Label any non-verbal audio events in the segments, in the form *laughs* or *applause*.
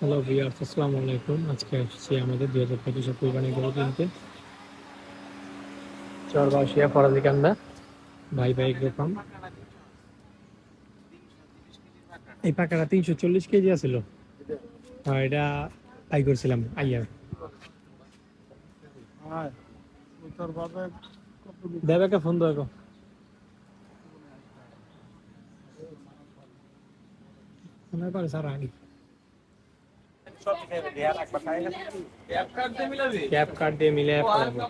Hello viewers আসসালামু আলাইকুম আজকে আসছি আমাদের দুই হাজার পঁচিশে কুরবানি গরু কিনতে। চরবাসিয়া ফরাজি কান্দা, ভাই ভাই এরকম এই পাকাটা তিনশো চল্লিশ কেজি আছিল। হ্যাঁ এটা পাই করছিলাম, আইয়ার। দেবে ফোন দেবো মনে করে স্যার আগে। ক্যাপ কার্ড দিয়ে মিলে অ্যাপ করাবো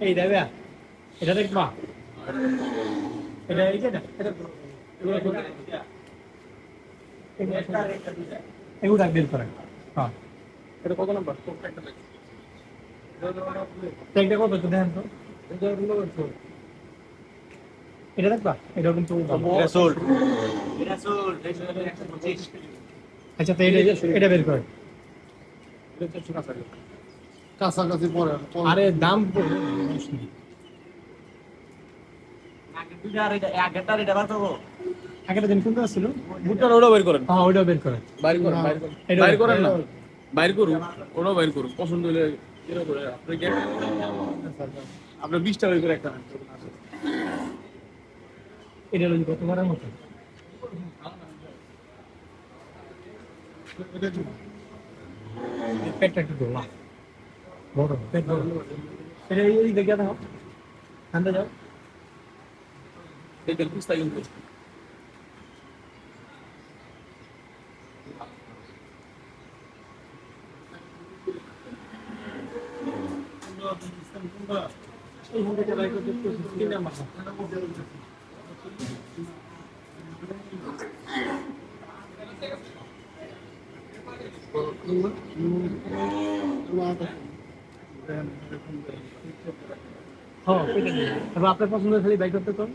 এই দেবে, এটা দেখবা। এটা এই যে এটা এটা এগুলো বের করেন হ্যাঁ। এটা কত নাম্বার? ট্যাগটা কত একটু দেখেন তো। এটা দেখবা? এটা কিন্তু আচ্ছা তো এটা এটা বের করে। কাছাকাছি পরে আরে দাম আগেটা দিন কোনটা ছিল। ভুট্টার ওটা বের করেন। হ্যাঁ ওইটা বের করে বাইর করেন বাইর করেন। বাইর করেন না। বাইর করুন ওটাও বাইর করুন পছন্দ হলে আপনার বিশ টাকা করে একটা এটা হলো কত বারের মতো। পেটটা একটু গোলা। বড় পেট বড়। এটা এই এই দেখে দাও ঠান্ডা যাও। পিস্তা কিন্তু। এইখান থেকে বাই করতে তিন নাম্বার হ্যাঁ ওইটা নিয়ে এবার আপনার পছন্দ খালি বাই করতে কোন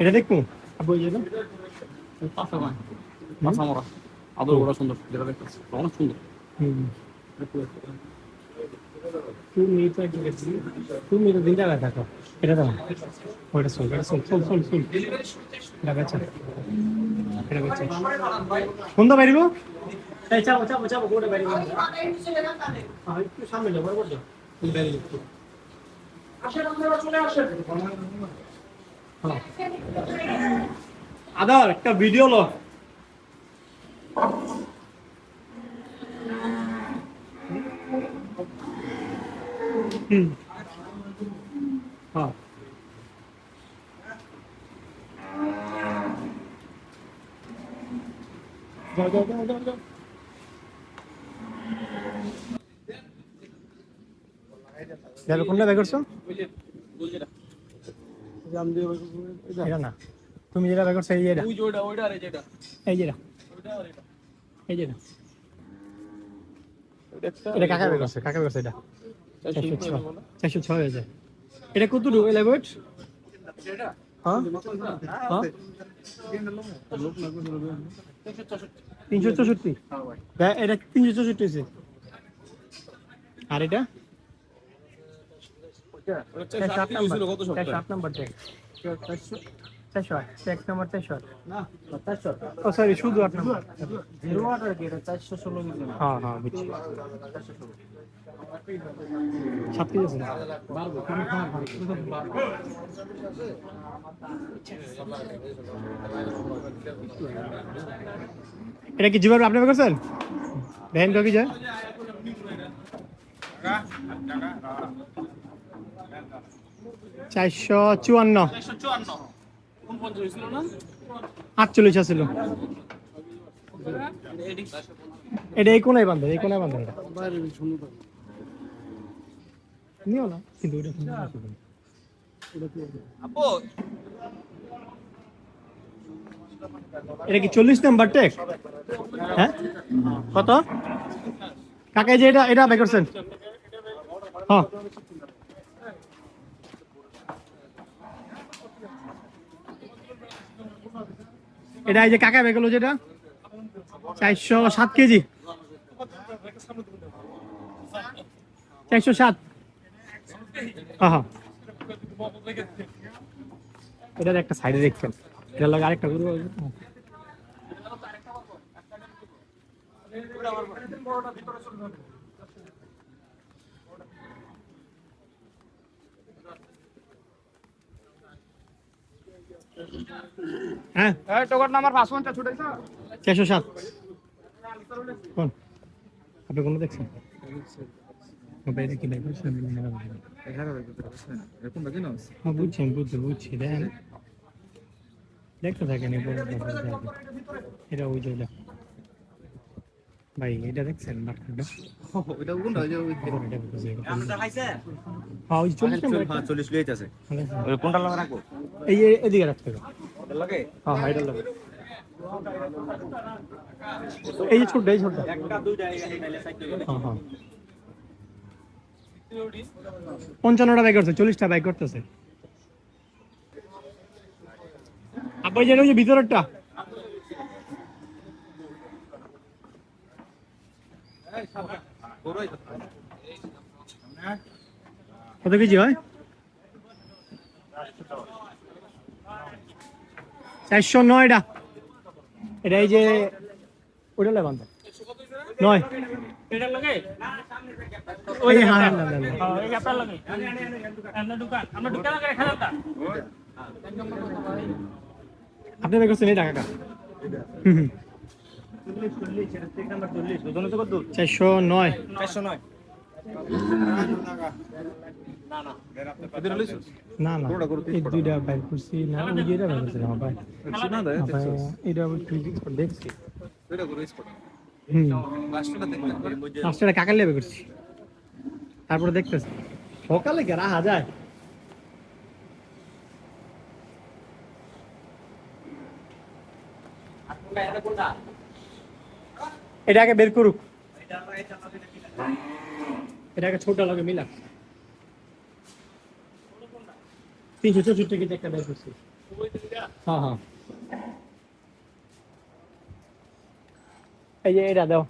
এটা দেখব? আবু এই যে না? পাঁচা মরা। আদর ওটা সুন্দর। যেটা দেখতেছি অনেক সুন্দর? হুম। তুমি তো তুমি তো দিন জায়গায় থাকো এটা দাও ওইটা চল এটা চল চল চল চল এটা বেচা এটা বেচা কোনটা বাইরিব? এই চাপো চাপো চাপো বাইরিব হ্যাঁ একটু সামনে যাও বরাবর যাও তুমি বাইরে হ্যাঁ। আদার একটা ভিডিও লো। হুম। হ্যাঁ। যাও যাও যাও যাও। যাবে কোনটা বের করছ? এটা না। তুমি যেটা বের করছ এই যেটা এই যেটা এই যেটা এটা। এই যেটা ওইটা একটা এটা কাকা বের করছে? কাকা বের করছে এটা? চারশো চারশো ছয় বলো। চারশো এটা কত ডুব এলাবোট এটা হ্যাঁ? হ্যাঁ? তিনশো চৌষট্টি। হ্যাঁ এটা তিনশো চৌষট্টি আর এটা? নাম্বার। আট নাম্বার চারশো আট নাম্বার চারশো আট না চারশো ও সরি শুধু আট নাম্বার। জিরো আট আর কি এটা চারশো ষোলো হ্যাঁ হ্যাঁ বুঝছি। সাত কেজি আছে এটা কি জিবার আপনি করছেন ভ্যান কবি যায়? চারশো চুয়ান্ন। আটচল্লিশ ছিল এটি এই কোনায় বান্ধব এই কোনায় বান্ধব নিও না কিন্তু এটা কি চল্লিশ নাম্বার টেক? হ্যাঁ? কত? কাকা যে এটা এটা বের করছেন হ্যাঁ। এটা এই যে কাকা করল যেটা? চারশো সাত কেজি। চারশো সাত। এটার একটা সাইডে দেখছেন। এটার লাগে আরেকটা করব হ্যাঁ? টোকার নাম্বার পাঁচ ছুটেছে চারশো সাত। কোন? আপনি দেখছেন? করছেন হ্যাঁ বুঝছি দেখেন দেখতে থাকেন এটা ওই যে ওইটা। ভাই এটা দেখছেন। *laughs* হ্যাঁ ওই নম্বর আছে ভালো আছে। ওই কোনটা লাগা রাখব? এই যে এদিকে রাখতে হবে। লাগে? হ্যাঁ হ্যাঁ লাগে। এই এই একটা দুইটা এই হ্যাঁ হ্যাঁ। পঞ্চান্নটা বাইক করছে চল্লিশটা বাইক করতেছে। যেটা ওই যে ভিতরেরটা। কত কেজি হয়? চারশো নয়টা। এটা এই যে ওইটা লেবান নয়। হ্যাঁ হ্যাঁ, হ্যাঁ। এই আপনার লাগে। আমরা দোকান আমরা দোকান লাগে খেলাটা আপনি বের করছেন এটা কাকা হুম হুম। চারশো নয়। চারশো নয়। না না এই দুইটা বাইর করছি। না ওই এটা বাইর করছি আমার ভাই। এটা দেখছি পাঁচটা কাকার লেবে করছি। তারপরে দেখতেছি। সকালে কে রাহা যায় এটাকে বের করুক। এটাকে ছোট লাগে, মিলা। তিনশো চৌষট্টি কেজি একটা বের করছি। হ্যাঁ হ্যাঁ। এই যে এটা দাও।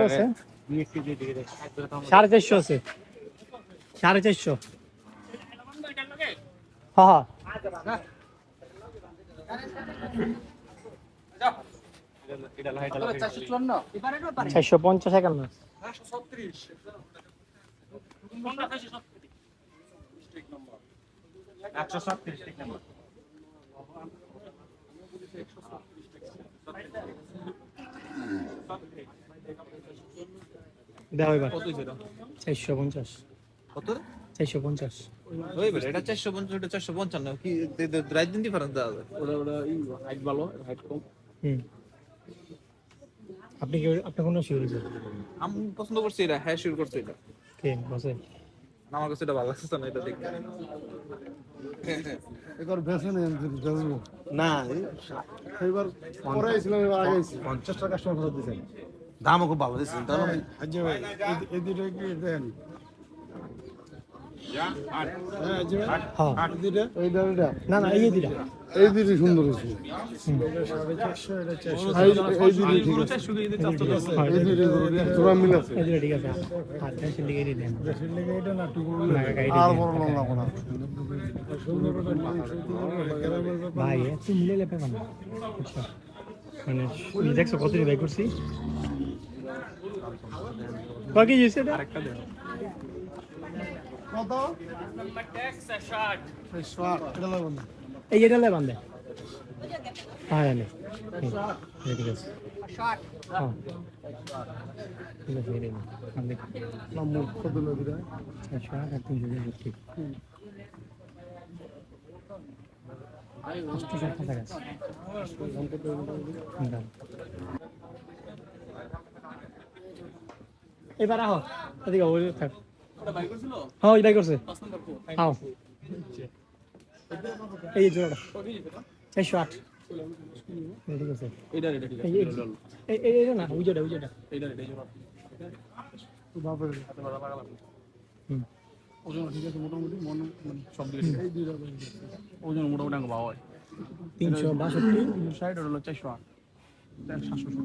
আছে? সাড়ে চারশো আছে। সাড়ে চারশো। হ্যাঁ হ্যাঁ। চারশো পঞ্চাশ একান্ন। একশো সাতত্রিশ দেওয়া এবার। চারশো পঞ্চাশ। কত? চারশো পঞ্চাশ। ওই বেলে এটা চারশো পঞ্চাশ এটা চারশো পঞ্চান্ন। কি রাইট ডিফারেন্স দেওয়া যাবে ওটা ওটা হাইট ভালো হাইট কম। হুম। আপনি কি আপনার কোনো শিওর আমি পছন্দ করছি এটা হ্যাঁ শুরু করছি এটা। কে বসে আমার কাছে এটা ভালো লাগছে না এটা দেখতে। এবার বেছে নেন না এবার পরে আইছিলাম এবার আগে আইছি। পঞ্চাশ টাকা সময় দিয়েছেন দামও খুব ভালো দিচ্ছেন তাহলে ভাই এই- দুটো কি দেন? হ্যাঁ, ভাই, হ্যাঁ? না না এই দিটা এই দুটো সুন্দর হয়েছে। হ্যাঁ, আর বড় ভাই মানে দেখছ কত বাই করছি? কয় কেজি হয়েছে এটা কত ষাট এটা লাগবে না এই এটা লে বান্ধে হ্যাঁ জানি এই, ঠিক আছে হ্যাঁ ঠিক আছে এই নিন। আমি দেখি। নম্বর কত নদীরা চারশো আট আর তিনশো তেষট্টি অষ্টশো কাছাকাছি দাম। এবার আহ এদিকে ওই থাক। হ্যাঁ ওই করছে। আও এই জোড়াটা। চারশো আট। ঠিক আছে। এটা এটা এই আছে। এই এই এই না উজোটা ওজন ঠিক আছে মোটামুটি মন মানে সব দিকে ওজন মোটামুটি আঙ্গ ভালো হয় তিনশো বাষট্টি। তিনশো ষাট ওটা হলো চারশো আট। সাতশো সত্তর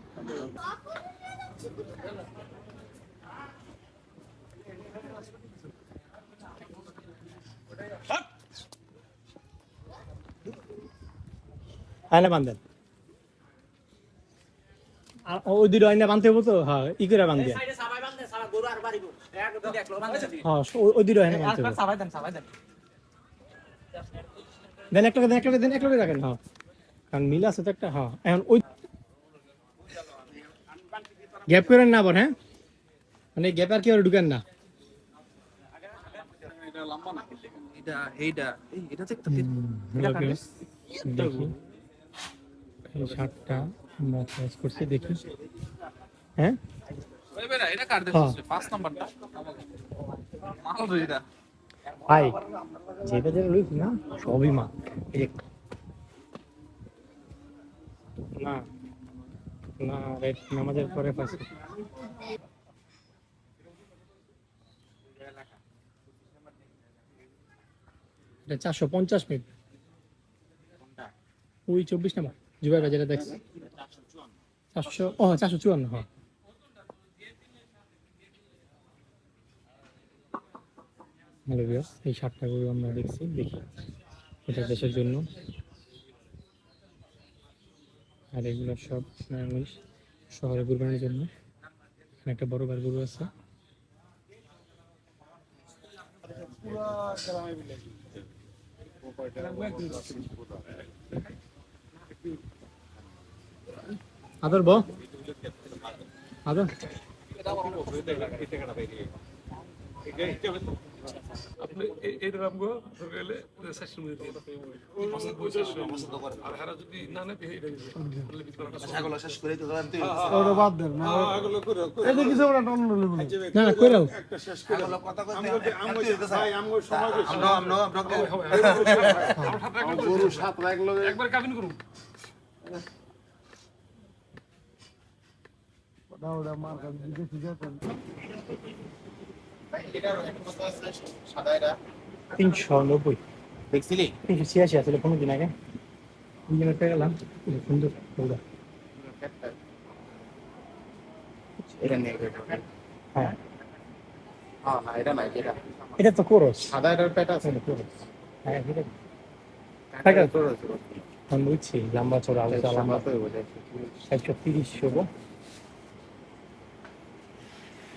আয়না বান্ধেন। আর ওই দুটো আয়না বানতে হব তো হ্যাঁ ই করে বান্ধ। হ্যাঁ ওই- ওই দুটো আয়না বানতে হবে দেন এক লগে দেন এক দেন এক রাখেন। হ্যাঁ। কারণ মিল আছে তো একটা হ্যাঁ। এখন ওই গ্যাপ করেন না আবার হ্যাঁ? মানে গ্যাপ আর কি আর ঢুকেন না। এটা এইটা এটা দেখতে দেখি। এই শার্টটা আমরা চয়েস দেখি। হ্যাঁ? হ্যাঁ। ভাই যেটা যেটা না সবই মা না না রাইট নামাজের পরে পাইছি। এটা চারশো পঞ্চাশ মিনিট। ওই চব্বিশ নাম্বার। জুবাই ভাই দেখছি। চারশো, ও, চারশো চুয়ান্ন হ্যাঁ। হ্যালো ভিউয়ার্স, এই গরু আমরা দেখছি, দেখি। এটা দেশের জন্য। আর এগুলো সব নারায়ণগঞ্জ শহরে কুরবানির জন্য। একটা বড় বার গরু আছে। আদর ব আদর। আপনি এ- এইরকম গো ধরে গেলে চারশো মিনিট আর হারা যদি না নেবে এটা বলে বিক্রি শেষ করে তো জানতে ওটা বাদ দেন না এই কিছু ওটা অন্য লেবু না না কইরাও ছাগল কথা কইতে আমরা আমরা আমরা গরু সাত লাখ লগে একবার কাবিন করুন। ওটা মার তিনশো নব্বই। দেখছিলি? তিনশো ছিয়াশি আসলে পনেরো দিন আগে। ওই পেয়ে গেলাম। সুন্দর গরুটা এটা নিয়ে হ্যাঁ। হ্যাঁ এটা নাই এটা। এটা তো কোরস। সাদা এটার পেট আছে? কোরস। হ্যাঁ এটা আমি বুঝছি লম্বা চড়া লম্বা। একশো তিরিশ হব।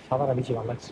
সাদাটা বেশি ভালো লাগছে।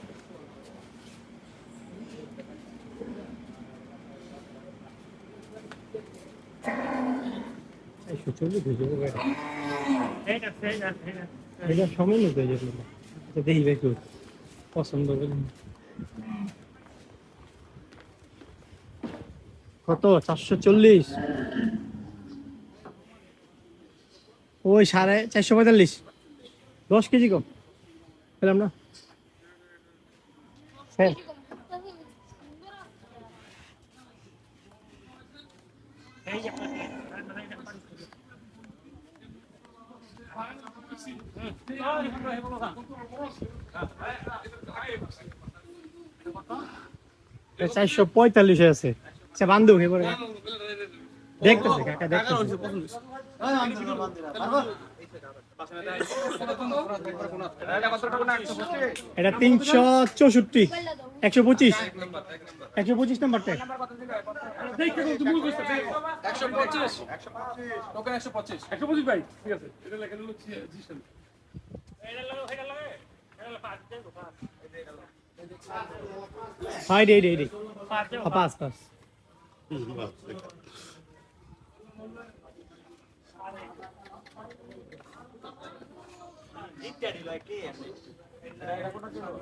হয়ে এটা সময় নিতে হয়ে একটু পছন্দ করি কত? চারশো চল্লিশ। ওই সাড়ে চারশো পঁয়তাল্লিশ। দশ কেজি কম। পেলাম না? স্যার চারশো পঁয়তাল্লিশে আছে। আচ্ছা বান্ধব এবারে দেখতেছে কাকা দেখতেছে। এটা তিনশো চৌষট্টি একশো পঁচিশ। একশো পঁচিশ নাম্বার ট্যাগ একশো পঁচিশ। টোকেন একশো পঁচিশ একশো পঁচিশ ভাই। ঠিক আছে। এটা লেখা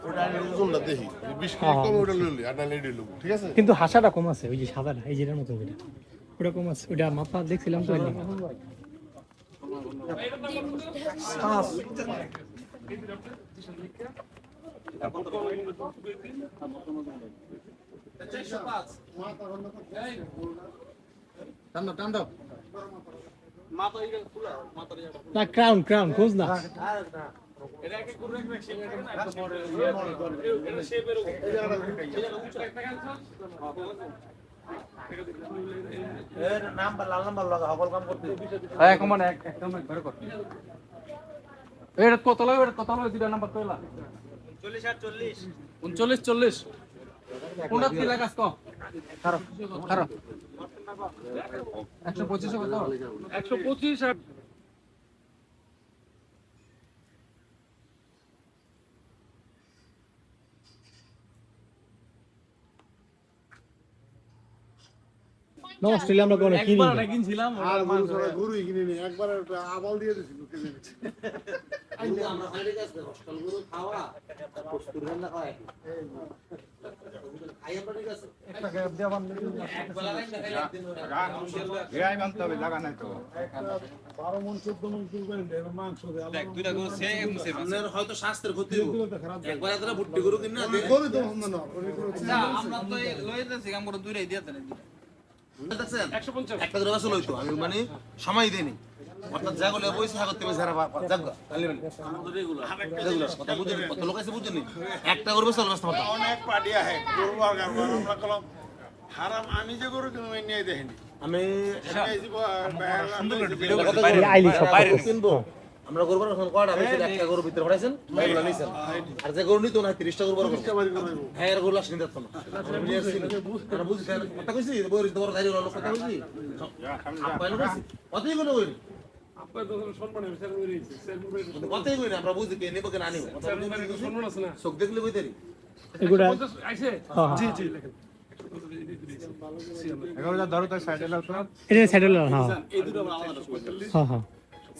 ওটা ওটা আর নাহলে এটাই লইবো, ঠিক আছে কিন্তু হাসাটা কম আছে ওই যে সাদাটা এই যেটার মতো ওইটা। ওটা কম আছে ওইটা মাপা দেখছিলাম তো ক্রাউন ক্রাউন খোঁজ না। নাম্বার লাল নাম্বার লাগা সকল কাম করতে। হ্যাঁ এক মানে এক এক ঘরে কর এটা কত লাগে এটা কত লাগে দুটা নাম্বার তোলা চল্লিশ আর চল্লিশ। উনচল্লিশ চল্লিশ। কোনটা কি লাগাস কম খারাপ খারাপ একশো পঁচিশ কত? একশো পঁচিশ আর আমরা কোনো কিনি না। কিনছিলাম আর গরু ছাড়া গরুই কিনে নি একবার একটা আবাল দিয়ে দিছিল। আমরা গেছি হস্টেল খাওয়া কস্তুর না খাওয়া হয়তো স্বাস্থ্যের ক্ষতি। একবার এতটা ভুট্টি গরু কিনা আমি গরু তো ভাবনা না আমরা তো লয়ে যাচ্ছি দিয়ে দেখছেন একটা করে বাসল হইতো আমি মানে সময় দেইনি। অর্থাৎ যা গলে বইছে হা করতে বেচারা জাগা তাহলে কথা বুঝেনি কত লোক আছে বুঝেনি একটা করবে চলবে না অনেক পার্টি আহে গরু আর আমরা কলম হারাম আমি যে গরু এই নিয়ে দেখেনি আমি এই আইলি সব কিনবো? আমরা গরু বানাবো কয়টা? আমি সেটা একটা গরু ভিতরে পড়াইছেন এগুলো নিছেন। আর যে গরু নিতো না 30টা গরু বড় হ্যাঁ এর গরু লাশ নিতে পারতো না। স্যার, কথা কইছি? বড় বড় ধারি লোক কথা কইছি? আপাইলো কইছি? কতই কোনো কইনি। আপনার তো সম্মান হবে স্যার রয়েছে স্যার কতই কইনি। আমরা বুঝি কে নিব কে না নিব। কথা বুঝি সম্মান আছে না। চোখ দেখলে কইতারি এগুলা পঞ্চাশ আইসে হ্যাঁ। জি জি লেখেন। এটা স্যাটেল হ্যাঁ। হ্যাঁ হ্যাঁ।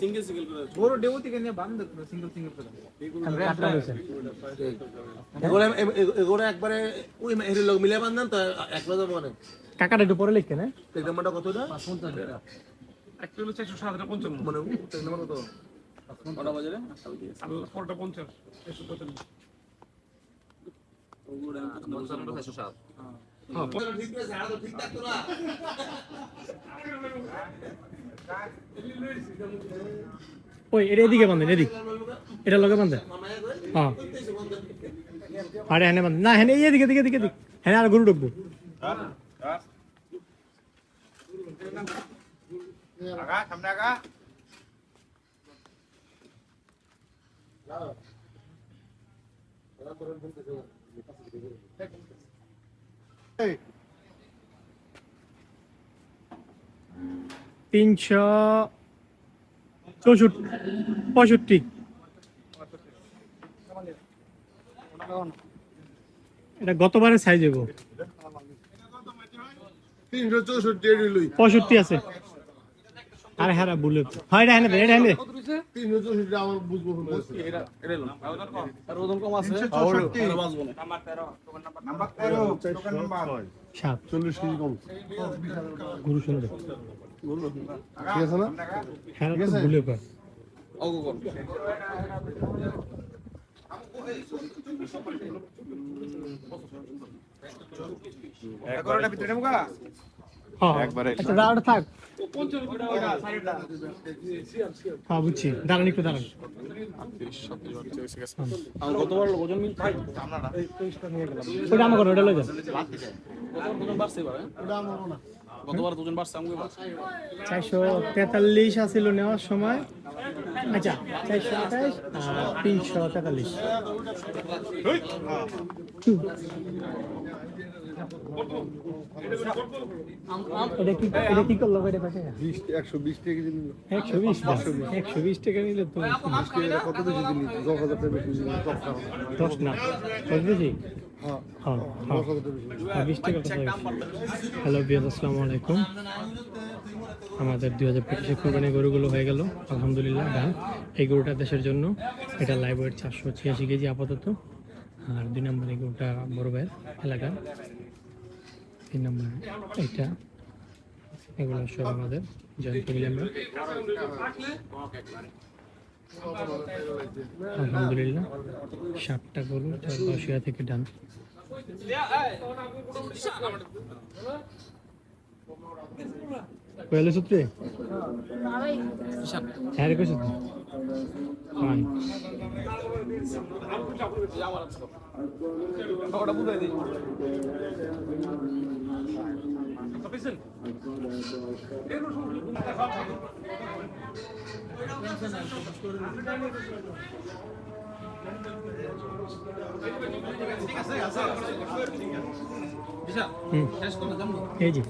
নিয়ে বান্ধ সিঙ্গেল সিঙ্গেল করে কাটটা রয়েছে এগুলো একবারে ওই এর লোক মিলে বান্ধন তো একলা যাব মানে কাকাটা একটু পরে লিখতে না টেক নাম্বারটা কতটা এক কিলো চারশো সাত পঞ্চান্ন মানে নাম্বার কত কটা বাজে রে আল্লাহ পরটা পঞ্চাশ একশো পঁয়তাল্লিশ একশো সাত ঠিক আছে ঠিক থাকতো না ওই, এটা এদিকে বান্ধেন এদিক। এটা লগে বান্ধেন হ্যাঁ। আরে হ্যাঁ বান্ধেন না হ্যাঁ এদিকে এদিকে এদিকে, এদিক। হ্যাঁ আর গরু ঢুকবো। তিনশো চৌষট্টি পঁয়ষট্টি। এটা গতবারের সাইজ হব তিনশো চৌষট্টি এডি পঁয়ষট্টি আছে। আরে হ্যাঁ বুলে হয় এটা হ্যাঁ এটা হ্যাঁ সাত। চল্লিশ কেজি কম। গুরু শুনে ঠিক আছে না? হ্যাঁ ভুলে অগো কর হ্যাঁ। আচ্ছা থাক। হ্যাঁ বুঝছি। দাঁড়ান একটু দাঁড়ান। গতবার ওজন মিল ভাই ওটা আমার ওটা লয়ে যান? গতবার ওজন বাড়ছে আমাকে চারশো তেতাল্লিশ আছিল নেওয়ার সময়। আচ্ছা চারশো আঠাশ তিনশো তেতাল্লিশ। দশ না দশ বেশি? হ্যালো বিয়াদ আসসালামু আলাইকুম। আমাদের দুই হাজার পঁচিশে কোরবানি গরুগুলো হয়ে গেল। আলহামদুলিল্লাহ, ডান। এই গরুটা দেশের জন্য। এটা লাইভ ওয়েট চারশো ছিয়াশি কেজি আপাতত। আর দুই নম্বর এই গরুটা বড় ভাইয়ের এলাকার। তিন নম্বর এটা এগুলো সব আমাদের। জয়েন্ট আমরা। আলহামদুলিল্লাহ সাতটা গরু দশিয়া থেকে ডান। কই সূত্রে ফাইন বুঝাই দিই হুম এই জি